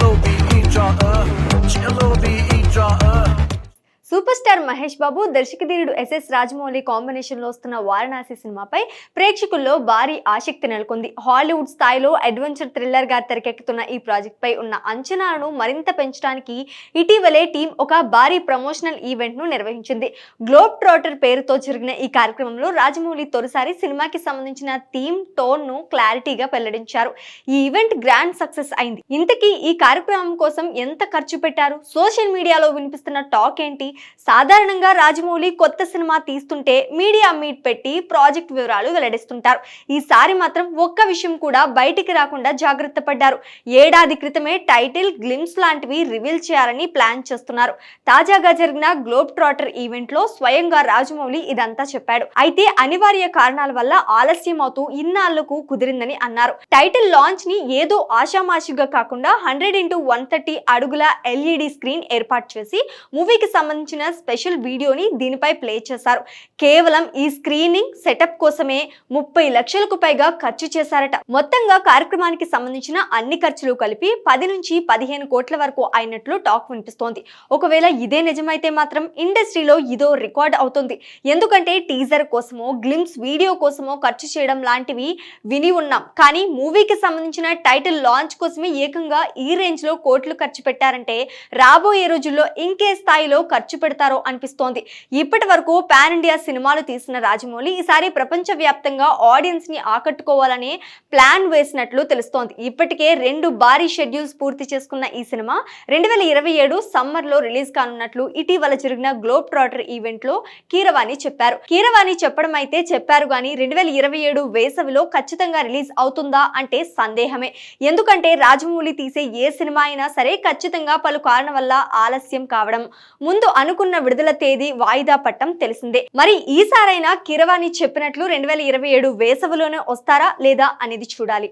露比一张鹅吃掉露比一张鹅 super star Mahesh Babu దర్శకధీరుడు SS Rajamouli కాంబినేషన్లో వస్తున్న వారణాసి సినిమాపై ప్రేక్షకుల్లో భారీ ఆసక్తి నెలకొంది. హాలీవుడ్ స్థాయిలో అడ్వెంచర్ థ్రిల్లర్గా తెరకెక్కుతున్న ఈ ప్రాజెక్ట్ పై ఉన్న అంచనాలను మరింత పెంచడానికి ఇటీవలే టీం ఒక భారీ ప్రమోషనల్ ఈవెంట్ను నిర్వహించింది. గ్లోబ్ ట్రోటర్ పేరుతో జరిగిన ఈ కార్యక్రమంలో రాజమౌళి తొలిసారి సినిమాకి సంబంధించిన థీమ్ టోన్ను క్లారిటీగా వెల్లడించారు. ఈ ఈవెంట్ గ్రాండ్ సక్సెస్ అయింది. ఇంతకీ ఈ కార్యక్రమం కోసం ఎంత ఖర్చు పెట్టారు? సోషల్ మీడియాలో వినిపిస్తున్న టాక్ ఏంటి? సాధారణంగా రాజమౌళి కొత్త సినిమా తీస్తుంటే మీడియా మీట్ పెట్టి ప్రాజెక్ట్ వివరాలు వెల్లడిస్తుంటారు. ఈసారి మాత్రం ఒక్క విషయం కూడా బయటికి రాకుండా జాగ్రత్త పడ్డారు. ఏడాది క్రితమే టైటిల్ గ్లిమ్స్ లాంటివి రివీల్ చేయాలని ప్లాన్ చేస్తున్నారు. తాజాగా జరిగిన గ్లోబ్ ట్రాటర్ ఈవెంట్లో స్వయంగా రాజమౌళి ఇదంతా చెప్పాడు. అయితే అనివార్య కారణాల వల్ల ఆలస్యం అవుతూ ఇన్నాళ్ళకు కుదిరిందని అన్నారు. టైటిల్ లాంచ్ని ఏదో ఆషామాషిగా కాకుండా హండ్రెడ్ ఇంటూ వన్ థర్టీ అడుగుల ఎల్ఈడి స్క్రీన్ ఏర్పాటు చేసి మూవీకి సంబంధించిన స్పెషల్ వీడియోని దీనిపై ప్లే చేశారు. కేవలం ఈ స్క్రీనింగ్ సెటప్ కోసమే ముప్పై లక్షలకు పైగా ఖర్చు చేశారట. మొత్తంగా కార్యక్రమానికి సంబంధించిన అన్ని ఖర్చులు కలిపి పది నుంచి పదిహేను కోట్ల వరకు అయినట్లు టాక్ వినిపిస్తోంది. ఒకవేళ ఇదే నిజమైతే మాత్రం ఇండస్ట్రీలో ఇదో రికార్డ్ అవుతుంది. ఎందుకంటే టీజర్ కోసమో గ్లిమ్స్ వీడియో కోసమో ఖర్చు చేయడం లాంటివి విని ఉన్నాం. కానీ మూవీకి సంబంధించిన టైటిల్ లాంచ్ కోసమే ఏకంగా ఈ రేంజ్లో కోట్లు ఖర్చు పెట్టారంటే రాబోయే రోజుల్లో ఇంకే స్థాయిలో ఖర్చు పెడతారో అనిపిస్తోంది. ఇప్పటి వరకు పాన్ ఇండియా సినిమాలు తీసిన రాజమౌళి ఈసారి ప్రపంచ వ్యాప్తంగా ఆడియన్స్ని ఆకట్టుకోవాలనే ప్లాన్ వేసినట్లు తెలుస్తోంది. ఇప్పటికే రెండు భారీ షెడ్యూల్స్ పూర్తి చేసుకున్న ఈ సినిమా రెండు వేల ఇరవై ఏడు సమ్మర్లో రిలీజ్ కానున్నట్లు ఇటీవల జరిగిన గ్లోబ్ ట్రాటర్ ఈవెంట్లో కీరవాణి చెప్పారు. కీరవాణి చెప్పడం అయితే చెప్పారు కానీ రెండు వేల ఇరవై ఏడు వేసవిలో ఖచ్చితంగా రిలీజ్ అవుతుందా అంటే సందేహమే. ఎందుకంటే రాజమౌళి తీసే ఏ సినిమా అయినా సరే ఖచ్చితంగా పలు కారణం వల్ల ఆలస్యం కావడం. ముందు అనుకున్న విడుదల తేదీ వాయిదా పట్టం తెలిసిందే. మరి ఈసారైనా కిరవాణి చెప్పినట్లు రెండు వేల ఇరవై ఏడు వేసవిలోనే వస్తారా లేదా అనేది చూడాలి.